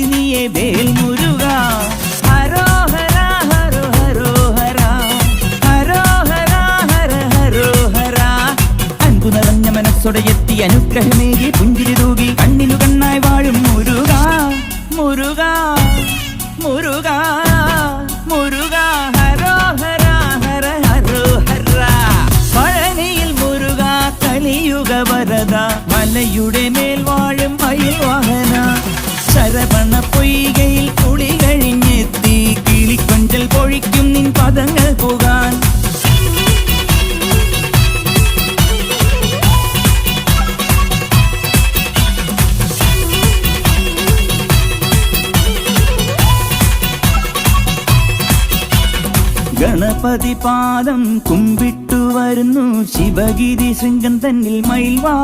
ശക്തി നീയെ വേൽ മുരുക. ഹരോ ഹര ഹരോ ഹരോ ഹര. ഹരോ ഹര ഹര ഹരോ ഹര. അൻപു നിറഞ്ഞ മനസ്സോടെ എത്തി അനുഗ്രഹമേകി പുഞ്ചിരി തൂകി കണ്ണിനു കണ്ണായി വാഴും മുരുക. മുരുക മുരുക മുരുക. ഹരോ ഹര ഹര ഹരോ ഹര. പഴനിയിൽ മുരുക കലിയുഗ വരദ. മലയുടെ മേൽ വാഴും ശരവണ പൊയ്കയിൽ കുളി കഴിഞ്ഞെത്തി കിളിക്കൊഞ്ചൽ പൊഴിക്കും നിൻ പദങ്ങൾ പോകാൻ. ഗണപതി പാദം കുമ്പിട്ടു വരുന്നു ശിവഗിരി ശൃംഗം തന്നിൽ മയിൽവാ